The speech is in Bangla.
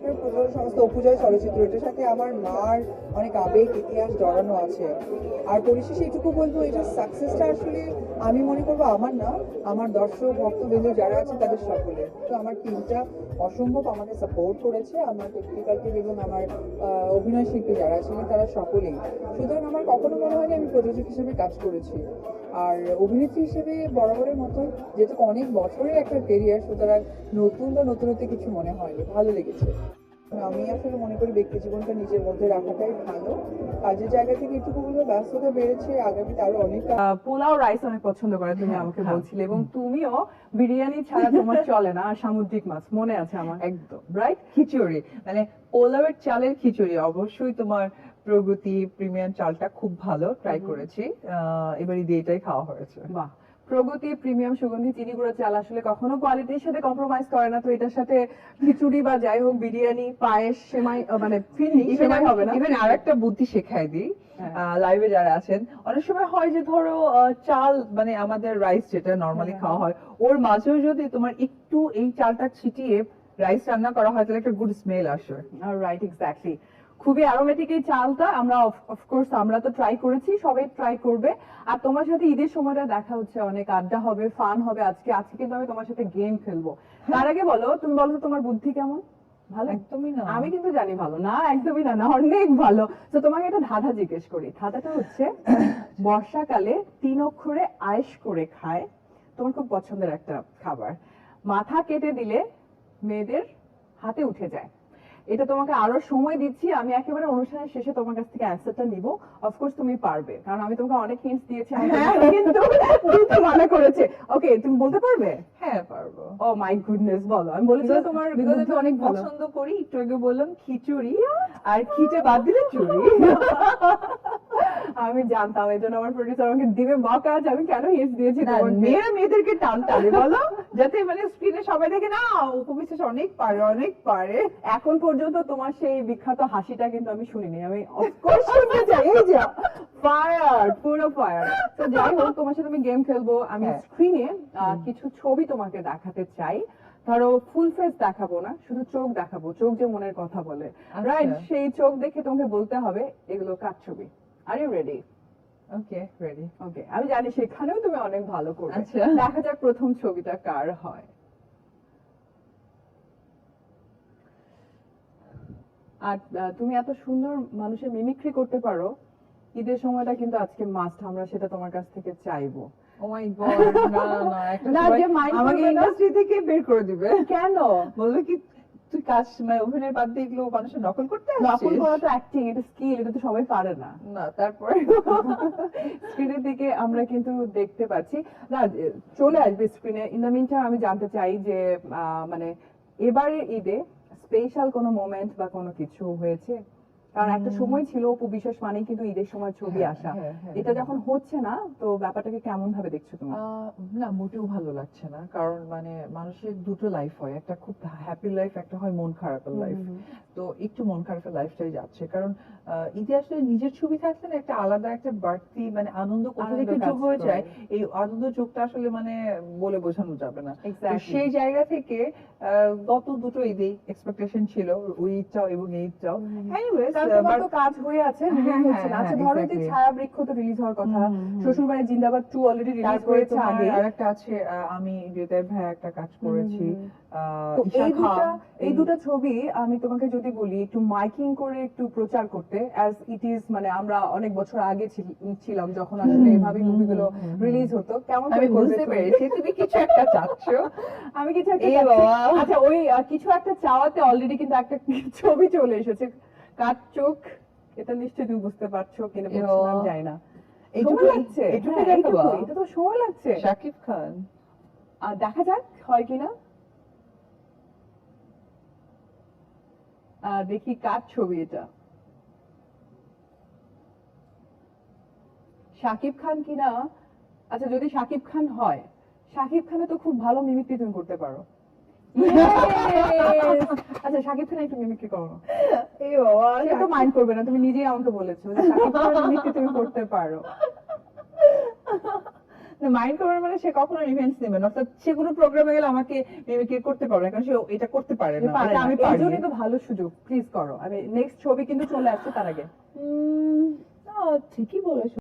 করে সংস্থা অপুজয় চলচ্চিত্র এটার সাথে আমার মার অনেক আবেগ, ইতিহাস জড়ানো আছে। আর পরিশেষে এটুকু বলব, এটা সাকসেসটা আসলে আমি মনে করব আমার না, আমার দর্শক, ভক্তবৃন্দ যারা আছে তাদের সকলে তো আমার টিমটা অসম্ভব আমাকে সাপোর্ট করেছে, আমার টেকনিক্যাল টিম এবং আমার অভিনয় শিল্পী যারা ছিলেন তারা সকলেই। সুতরাং আমার কখনো মনে হয়নি আমি প্রযোজক হিসেবে কাজ করেছি। আর অভিনেত্রী হিসেবে বরাবরের মতো যেহেতু অনেক বছরের একটা কেরিয়ার সুতরাং নতুন বা নতুনত্ব কিছু মনে হয়নি, ভালো লেগেছে। আমি আসলে মনে করি ব্যক্তি জীবনটা নিজের মধ্যে রাখাটাই ভালো। কাজের জায়গা থেকে একটু বলব ব্যস্ততা বেড়েছে আগামীতে আরও অনেক পোলাও রাইস অনেক পছন্দ করে তুমি হ্যাঁ, আমাকে হ্যাঁ। বলছিলে এবং তুমিও বিরিয়ানি ছাড়া তোমার চলে না সামুদ্রিক মাছ মনে আছে আমার? একদম। রাইট খিচুড়ি। মানে পোলাওয়ের চালের খিচুড়ি অবশ্যই তোমার প্রগতি প্রিমিয়াম চালটা খুব ভালো ট্রাই করেছি। আহ, এবার ঈদে এটাই খাওয়া হয়েছে। বাহ। প্রগতি প্রিমিয়াম সুগন্ধি চিনি গুঁড়ো চাল আসলে কখনো কোয়ালিটির সাথে কম্প্রোমাইজ করে না। তো এটার সাথে খিচুড়ি বা যাই হোক বিরিয়ানি পায়েস সেমাই মানে ফিরনি সেমাই হবে না। ইভেন আর একটা বুদ্ধি শেখাই দিই হ্যাঁ। লাইভে যারা আছেন অনেক সময় হয় যে ধরো চাল মানে আমাদের রাইস যেটা নর্মালি হ্যাঁ, খাওয়া হয় ওর মাঝেও যদি তোমার একটু এই চালটা ছিটিয়ে রাইস রান্না করা হয় তাহলে একটা গুড স্মেল আসে। রাইট এক্স্যাক্টলি খুবই অ্যারোমেটিক এই চালটা। আমরা অফকোর্স আমরা তো ট্রাই করেছি সবাই ট্রাই করবে। আর তোমার সাথে ঈদের সময়টা দেখা হচ্ছে অনেক আড্ডা হবে ফান হবে। আজকে আজকে কিন্তু আমি তোমার সাথে গেম খেলব। তার আগে বলো তুমি বলো তো তোমার বুদ্ধি কেমন? ভালো? একদমই না। আমি কিন্তু জানি ভালো। না একদমই না না অনেক ভালো। তো তোমাকে একটা ধাঁধা জিজ্ঞেস করি। ধাঁধাটা হচ্ছে বর্ষাকালে তিন অক্ষরে আয়েশ করে খায় তোমার খুব পছন্দের একটা খাবার। মাথা কেটে দিলে মেয়েদের হাতে উঠে যায়। এটা তোমাকে আরও সময় দিচ্ছি। আমি একেবারে অনুষ্ঠানের শেষে তোমার কাছ থেকে অ্যান্সারটা নিব। অফকোর্স তুমি পারবে। কারণ আমি তোমাকে অনেক হিন্টস দিয়েছি। আমি কিন্তু দিতে মানা করেছে। ওকে তুমি বলতে পারবে? হ্যাঁ পারব। ও মাই গুডনেস বলো। আমি বলেছিলাম তোমার বিগত অনেক পছন্দ করি। একটু আগে বললাম খিচুড়ি আর খিচে বাদ দিলে চুড়ি আমি জানতাম এই জন্য আমার প্রডিউসার আমাকে দিবে বকাজ আমি কেন হিন্টস দিয়েছি মেয়েরা মেয়েদেরকে টান টানে বলো। যাতে মানে স্ক্রিনে সবাই দেখে না উপবিশ্বাস অনেক পারে অনেক পারে। এখন পর্যন্ত তোমার সেই বিখ্যাত হাসিটা কিন্তু আমি শুনিনি আমি অফকোর্স শুনতে চাই। এই যে ফায়ার পুরো ফায়ার তো যাই হোক তোমার সাথে আমি গেম খেলব। আমি হ্যাঁ। স্ক্রিনে কিছু ছবি তোমাকে দেখাতে চাই। ধরো ফুল ফেস দেখাবো না শুধু চোখ দেখাবো চোখ যে মনের কথা বলে। আচ্ছা। রাইট সেই চোখ দেখে তোমাকে বলতে হবে এগুলো কার ছবি? Are you ready okay ready okay আমি জানি সেখানেও তুমি অনেক ভালো করবে। আচ্ছা। দেখা যাক প্রথম ছবিটা কার হয়। আর তুমি এত সুন্দর মানুষের মিমিক্রি করতে পারো ঈদের সময়টা কিন্তু আজকে মাস্ট আমরা সেটা তোমার কাছ থেকে চাইব। আমাকে ইন্ডাস্ট্রি থেকে বের করে দিবে। কেন? বলবে কি তুই কাজ মানে অভিনয় বাদ দিয়ে এগুলো মানুষের নকল করতে আসছিস? নকল করা তো অ্যাক্টিং এটা স্কিল এটা তো সবাই পারে না। না তারপরে? স্ক্রিনের দিকে আমরা কিন্তু দেখতে পাচ্ছি। না চলে আসবে স্ক্রিনে ইন দ্য মিনটাইম আমি জানতে চাই যে আহ, মানে এবারে ঈদে স্পেশাল কোনো মোমেন্ট বা কোনো কিছু হয়েছে? কারণ একটা সময় ছিল অপু বিশ্বাস মানেই কিন্তু ঈদের সময় ছবি হ্যাঁ, আসা। হ্যাঁ, হ্যাঁ, এটা। যখন হচ্ছে না তো ব্যাপারটাকে কেমন ভাবে দেখছ তুমি? না মোটেও ভালো লাগছে না। কারণ মানে মানুষের দুটো লাইফ হয়। একটা খুব হ্যাপি লাইফ একটা হয় মন খারাপের লাইফ তো একটু মন খারাপের লাইফটাই যাচ্ছে। কারণ ঈদে আসলে নিজের ছবি থাকলে না একটা আলাদা একটা বাড়তি মানে আনন্দ কোথা থেকে যোগ হয়ে যায়। এই আনন্দ যোগটা আসলে মানে বলে বোঝানো যাবে না। সেই জায়গা থেকে আহ, গত দুটো ঈদেই এক্সপেকটেশন ছিল ওই ঈদটাও এবং এই ঈদটাও। এনিওয়েজ তোমার তো কাজ হয়ে আছে হ্যাঁ, হচ্ছে না। হ্যাঁ, আচ্ছা ধরো যে ছায়া বৃক্ষ তো রিলিজ হওয়ার কথা। শ্বশুরবাড়ি জিন্দাবাদ টু অলরেডি রিলিজ হয়েছে আগে। আরেকটা আছে আমি হৃদয় ভাই একটা কাজ করেছি। এই দুটা এই দুটো ছবি আমি তোমাকে যদি বলি একটু মাইকিং করে একটু প্রচার করতে অ্যাজ ইট ইজ মানে আমরা অনেক বছর আগে ছিলাম যখন আসলে এভাবে মুভিগুলো রিলিজ হতো। কেমন আমি বুঝতে পেরেছি তুমি কিছু একটা চাচ্ছ। আমি কিছু একটা। আচ্ছা ওই কিছু একটা চাওয়াতে অলরেডি কিন্তু একটা ছবি চলে এসেছে। কার চোখ? এটা নিশ্চয়ই তুমি বুঝতে পারছ কিনা এ বুঝছ না, এইটুকু লাগছে। হ্যাঁ, এটা তো সময় লাগছে। শাকিব খান। আর দেখা যাক হয় কিনা। দেখি কার ছবি এটা। শাকিব খান কিনা? আচ্ছা যদি শাকিব খান হয় শাকিব খানে তো খুব ভালো মিমিক্রি তুমি করতে পারো! আচ্ছা শাকিব খান একটু মিমিক্রি করো। এই বাবা মাইন্ড করবে না তুমি নিজেই আমাকে বলেছ যে শাকিব মিমিক্রি তুমি করতে পারো। মাইন্ড করবে মানে সে কখনো রিভেন্স নেবে না অর্থাৎ সে কোনো প্রোগ্রামে গেলে আমাকে মিমিক্রি করতে পারবে না কারণ সে এটা করতে পারে না। আমি পারি। তো ভালো সুযোগ প্লিজ করো। আমি নেক্সট ছবি কিন্তু চলে আসছে তার আগে। ঠিকই বলেছ।